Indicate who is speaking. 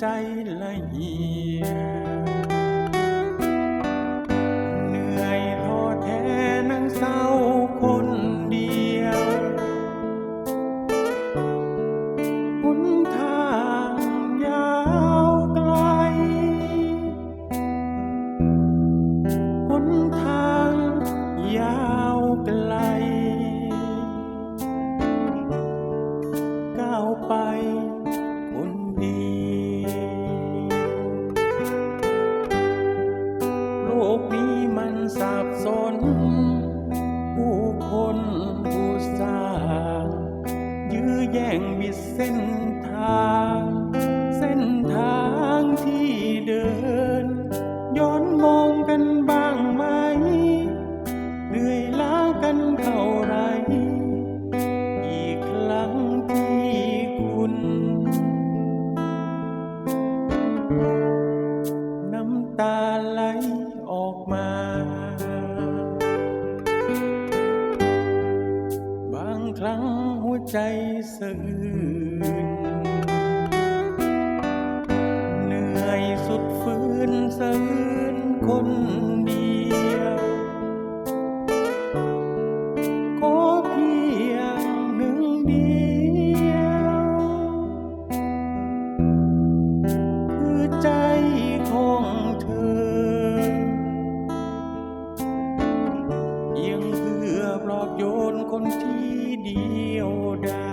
Speaker 1: ใจละเอียดเหนื่อยท้อแท้นั่งเศร้าคนเดียวหนทางยาวไกลหนทางยาวไกลก้าวไปคนเดียว แย่งบิดเส้นทาง เส้นทางที่เดิน ย้อนมองกันบ้างไหมเหนื่อยล้ากันเท่าไรอีกครั้งที่คุณ น้ำตาไหลออกมาบางครั้ง ใจสะอื้นเหนื่อยสุดฝืนสะอื้นคนเดียว ก็เพียงหนึ่งเดียว คือใจของเธอ ยังเพื่อปลอบโยนคนที่ điều đàn